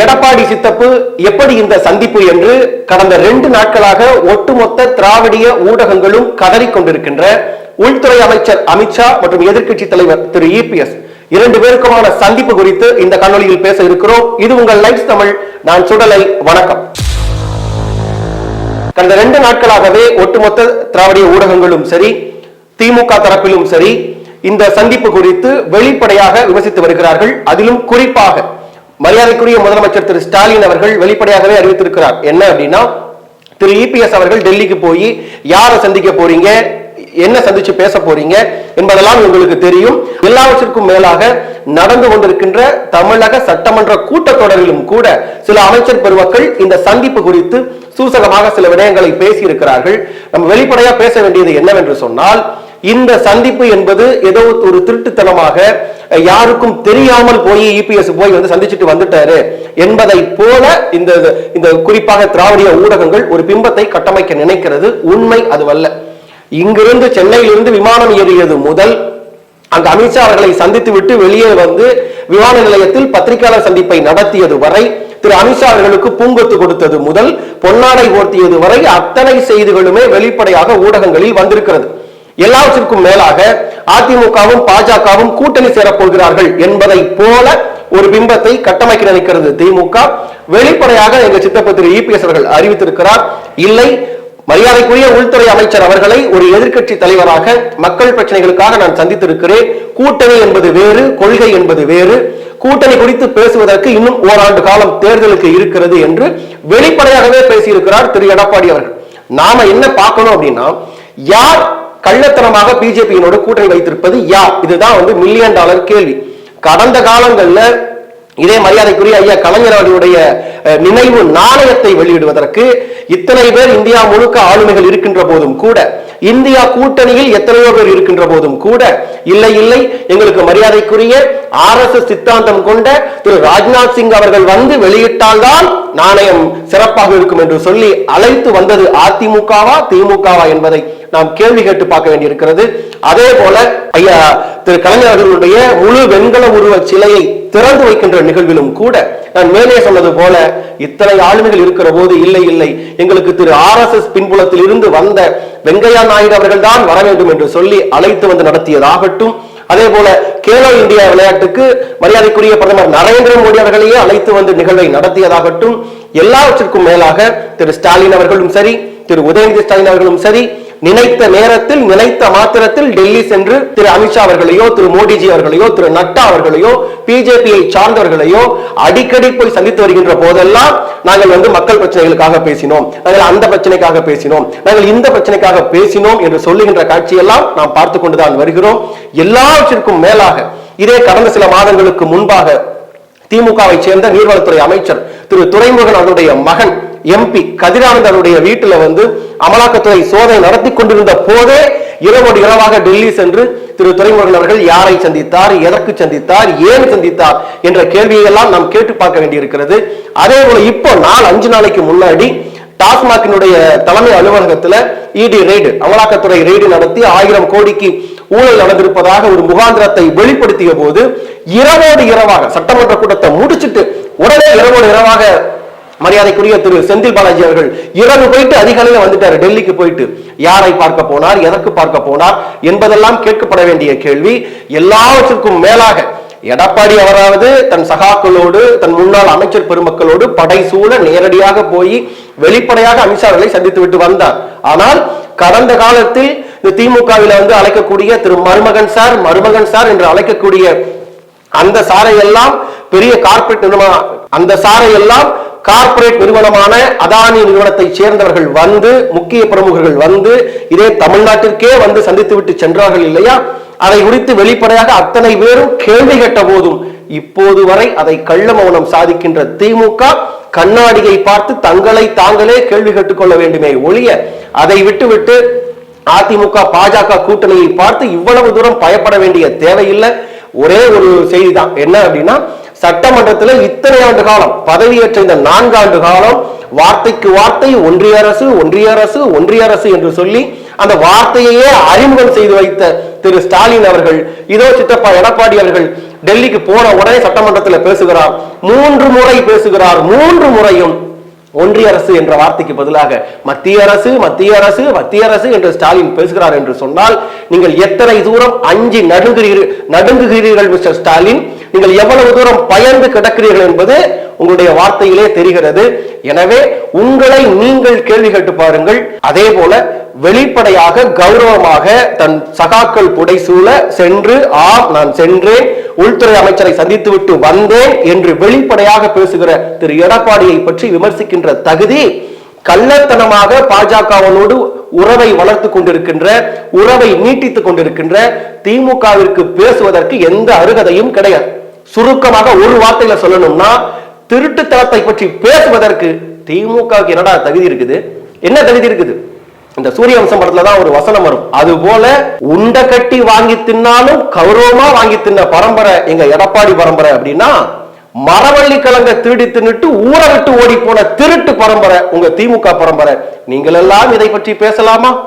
எடப்பாடி சித்தப்பு எப்படி இந்த சந்திப்பு என்று கடந்த ரெண்டு நாட்களாக ஒட்டுமொத்த திராவிடிய ஊடகங்களும் கதறிக்கொண்டிருக்கின்ற உள்துறை அமைச்சர் அமித்ஷா மற்றும் எதிர்க்கட்சி தலைவர் திரு இபிஎஸ் இரண்டு பேருக்குமான சந்திப்பு குறித்து இந்த கண்ணொலியில் பேச இருக்கிறோம். இது உங்கள் லைஃப் தமிழ். நான் சுடலை. வணக்கம். கடந்த ரெண்டு நாட்களாகவே ஒட்டுமொத்த திராவிடிய ஊடகங்களும் சரி திமுக தரப்பிலும் சரி இந்த சந்திப்பு குறித்து வெளிப்படையாக விமர்சித்து வருகிறார்கள். அதிலும் குறிப்பாக மரியாதைக்குரிய முதலமைச்சர் திரு ஸ்டாலின் அவர்கள் வெளிப்படையாகவே அறிவித்திருக்கிறார். என்ன அப்படின்னா திரு இபிஎஸ் அவர்கள் டெல்லிக்கு போய் யாரை சந்திக்க போறீங்க? என்ன சந்திச்சு பேச போறீங்க? என்பதெல்லாம் உங்களுக்கு தெரியும். எல்லாவற்றிற்கும் மேலாக நடந்து கொண்டிருக்கின்ற தமிழக சட்டமன்ற கூட்டத்தொடரிலும் கூட சில அமைச்சர் பெருமக்கள் இந்த சந்திப்பு குறித்து சூசகமாக சில விடயங்களை பேசி இருக்கிறார்கள் நம்ம வெளிப்படையா பேச வேண்டியது என்னவென்று சொன்னால் இந்த சந்திப்பு என்பது ஏதோ ஒரு திருட்டுத்தனமாக யாருக்கும் தெரியாமல் போய் இபிஎஸ் போய் வந்து சந்திச்சுட்டு வந்துட்டாரு என்பதை போல இந்த இந்த குறிப்பாக திராவிடிய ஊடகங்கள் ஒரு பிம்பத்தை கட்டமைக்க நினைக்கிறது. உண்மை அதுவல்ல. இங்கிருந்து சென்னையிலிருந்து விமானம் ஏறியது முதல் அங்கு அமித்ஷா அவர்களை சந்தித்து விட்டு வெளியே வந்து விமான நிலையத்தில் பத்திரிகையாளர் சந்திப்பை நடத்தியது வரை திரு அமித்ஷா அவர்களுக்கு பூங்கொத்து கொடுத்தது முதல் பொன்னாடை ஓர்த்தியது வரை அத்தனை செய்திகளுமே வெளிப்படையாக ஊடகங்களில் வந்திருக்கிறது. எல்லாவற்றிற்கும் மேலாக அதிமுகவும் பாஜகவும் கூட்டணி சேரப்போகிறார்கள் என்பதை போல ஒரு பிம்பத்தை கட்டமைக்க நினைக்கிறது திமுக. வெளிப்படையாக எங்க சித்தப்ப திரு இபிஎஸ் அவர்கள் அறிவித்திருக்கிறார் இல்லை மரியாதைக்குரிய உள்துறை அமைச்சர் அவர்களை ஒரு எதிர்க்கட்சி தலைவராக மக்கள் பிரச்சனைகளுக்காக நான் சந்தித்திருக்கிறேன். கூட்டணி என்பது வேறு கொள்கை என்பது வேறு. கூட்டணி குறித்து பேசுவதற்கு இன்னும் ஓராண்டு காலம் தேர்தலுக்கு இருக்கிறது என்று வெளிப்படையாகவே பேசியிருக்கிறார் திரு. எடப்பாடி அவர்கள். நாம என்ன பார்க்கணும் அப்படின்னா யார் கள்ளத்தனமாக பிஜேபியினோட கூட்டணி வைத்திருப்பது யார்? இதுதான் வந்து மில்லியன் டாலர் கேள்வி. கடந்த காலங்கள்ல இதே மரியாதைக்குரிய ஐயா கலைஞர் அவர்களுடைய நினைவு நாணயத்தை வெளியிடுவதற்கு இத்தனை பேர் இந்தியா முழுக்க ஆளுமைகள் இருக்கின்ற போதும் கூட இந்தியா கூட்டணியில் எத்தனையோ பேர் இருக்கின்ற போதும் கூட இல்லை இல்லை எங்களுக்கு மரியாதைக்குரிய ஆர் எஸ் எஸ் சித்தாந்தம் கொண்ட திரு ராஜ்நாத் சிங் அவர்கள் வந்து வெளியிட்டால்தான் நாணயம் சிறப்பாக இருக்கும் என்று சொல்லி அழைத்து வந்தது அதிமுகவா திமுகவா என்பதை நாம் கேள்வி கேட்டு பார்க்க வேண்டியிருக்கிறது. அதே போல ஐயா திரு கலைஞர் அவர்களுடைய முழு வெண்கல உருவ சிலையை திறந்து வைக்கின்ற நிகழ்விலும் கூட நான் மேலே சொன்னது போல இத்தனை ஆளுமைகள் இருக்கிற போது இல்லை இல்லை. எங்களுக்கு திரு ஆர் எஸ் எஸ் பின்புலத்தில் இருந்து வந்த வெங்கையா நாயுடு அவர்கள் தான் வர வேண்டும் என்று சொல்லி அழைத்து வந்து நடத்தியதாகட்டும். அதே போல கேலோ இந்தியா விளையாட்டுக்கு மரியாதைக்குரிய பிரதமர் நரேந்திர மோடி அவர்களையே அழைத்து வந்து நிகழ்வை நடத்தியதாகட்டும். எல்லாவற்றிற்கும் மேலாக திரு ஸ்டாலின் அவர்களும் சரி திரு உதயநிதி ஸ்டாலின் அவர்களும் சரி நினைத்த நேரத்தில் நினைத்த மாத்திரத்தில் டெல்லி சென்று திரு அமித்ஷா அவர்களையோ திரு மோடிஜி அவர்களையோ திரு நட்டா அவர்களையோ பிஜேபியை சார்ந்தவர்களையோ அடிக்கடி போய் சந்தித்து வருகின்ற போதெல்லாம் நாங்கள் வந்து மக்கள் பிரச்சனைகளுக்காக பேசினோம். நாங்கள் அந்த பிரச்சனைக்காக பேசினோம். நாங்கள் இந்த பிரச்சனைக்காக பேசினோம் என்று சொல்லுகின்ற காட்சியெல்லாம் நாம் பார்த்து கொண்டுதான் வருகிறோம். எல்லாவற்றிற்கும் மேலாக இதே கடந்த சில மாதங்களுக்கு முன்பாக திமுகவை சேர்ந்த நீர்வளத்துறை அமைச்சர் திரு துரைமுகன் அவருடைய மகன் எம்பி கதிரானந்த் அவருடைய வீட்டுல வந்து அமலாக்கத்துறை சோதனை நடத்தி கொண்டிருந்த போதே இரவோடு இரவாக டெல்லி சென்று திரு துரைமுருகன் அவர்கள் யாரை சந்தித்தார் எதற்கு சந்தித்தார் ஏன் சந்தித்தார் என்ற கேள்வியை எல்லாம் நாம் கேட்டு பார்க்க வேண்டியிருக்கிறது. அதே போல இப்போ நாள் அஞ்சு நாளைக்கு முன்னாடி டாஸ்மாகினுடைய தலைமை அலுவலகத்துல இடி ரெய்டு அமலாக்கத்துறை ரெய்டு நடத்தி ஆயிரம் கோடிக்கு ஊழல் நடந்திருப்பதாக ஒரு முகாந்திரத்தை வெளிப்படுத்திய போது இரவோடு இரவாக சட்டமன்ற கூட்டத்தை முடிச்சிட்டு உடனே இரவோடு இரவாக மரியாதைக்குரிய திரு செந்தில் பாலாஜி அவர்கள் இரவு போயிட்டு அதிகாலையில வந்துட்டாரு. டெல்லிக்கு போயிட்டு. யாரை பார்க்க போனார்? எதற்கு பார்க்க போனார்? என்பதெல்லாம் கேட்கப்பட வேண்டிய கேள்வி. எல்லாவற்றிற்கும் மேலாக எடப்பாடி அவராவது தன் சகாக்களோடு தன் முன்னாள் அமைச்சர் பெருமக்களோடு படை சூழ நேரடியாக போய் வெளிப்படையாக அமித்ஷா சந்தித்து விட்டு வந்தார். ஆனால் கடந்த காலத்தில் இந்த திமுகவில் வந்து அழைக்கக்கூடிய திரு மருமகன் சார் மருமகன் சார் என்று அழைக்கக்கூடிய அந்த சாரை எல்லாம் பெரிய கார்பரேட் நிறுவனம் அந்த சாரை எல்லாம் கார்ப்பரேட் நிறுவனமான அதானி நிறுவனத்தை சேர்ந்தவர்கள் வந்து முக்கிய பிரமுகர்கள் வந்து இதே தமிழ்நாட்டிற்கே வந்து சந்தித்து விட்டு சென்றார்கள் இல்லையா? அதை குறித்து வெளிப்படையாக அத்தனை பேரும் கேள்வி கேட்ட போதும் இப்போது வரை அதை கள்ள மௌனம் சாதிக்கின்ற திமுக கண்ணாடியை பார்த்து தங்களை தாங்களே கேள்வி கேட்டுக்கொள்ள வேண்டுமே ஒழிய அதை விட்டுவிட்டு அதிமுக பாஜக கூட்டணியை பார்த்து இவ்வளவு தூரம் பயப்பட வேண்டிய தேவையில்லை. ஒரே ஒரு செய்தி தான் என்ன அப்படின்னா சட்டமன்றத்தில் இத்தனை ஆண்டு காலம் பதவியேற்ற இந்த நான்காண்டு காலம் வார்த்தைக்கு வார்த்தை ஒன்றிய அரசு ஒன்றிய அரசு ஒன்றிய அரசு என்று சொல்லி அந்த வார்த்தையையே அறிமுகம் செய்து வைத்த திரு ஸ்டாலின் அவர்கள் இதோ சித்தப்பா எடப்பாடி அவர்கள் டெல்லிக்கு போன உடனே சட்டமன்றத்தில் பேசுகிறார். மூன்று முறை பேசுகிறார். மூன்று முறையும் ஒன்றிய அரசு என்ற வார்த்தைக்கு பதிலாக மத்திய அரசு மத்திய அரசு மத்திய அரசு என்று ஸ்டாலின் பேசுகிறார் என்று சொன்னால் நீங்கள் எத்தனை தூரம் அஞ்சு நடுங்குகிறீர்கள் நடுங்குகிறீர்கள் மிஸ்டர் ஸ்டாலின்? நீங்கள் எவ்வளவு தூரம் பயந்து கிடக்கிறீர்கள் என்பது உங்களுடைய வார்த்தையிலே தெரிகிறது. எனவே உங்களை நீங்கள் கேள்வி கேட்டு பாருங்கள். அதே போல வெளிப்படையாக கௌரவமாக தன் சகாக்கள் புடைசூழ சென்று ஆம் நான் சென்றேன். உள்துறை அமைச்சரை சந்தித்துவிட்டு வந்தேன் என்று வெளிப்படையாக பேசுகிற திரு. எடப்பாடியை பற்றி விமர்சிக்கின்ற தகுதி கள்ளத்தனமாக பாஜகவனோடு உறவை வளர்த்து கொண்டிருக்கின்ற உறவை நீட்டித்துக் கொண்டிருக்கின்ற திமுகவிற்கு பேசுவதற்கு எந்த அருகதையும் கிடையாது. சுருக்கமாக ஒரு வார்த்தையில சொல்லணும்னா திருட்டுத்தனத்தை பற்றி பேசுவதற்கு திமுகவுக்கு என்னடா தகுதி இருக்குது? என்ன தகுதி இருக்குது? இந்த சூரிய வம்சம் படத்துல தான் ஒரு வசனம் வரும். அது போல உண்ட கட்டி வாங்கி தின்னாலும் கௌரவமா வாங்கி தின்ன பரம்பரை எங்க எடப்பாடி பரம்பரை அப்படின்னா மரவள்ளி கிழங்க திருடி தின்னுட்டு ஊரை விட்டு ஓடி போன திருட்டு பரம்பரை உங்க திமுக பரம்பரை. நீங்கள் எல்லாம் இதை பற்றி பேசலாமா?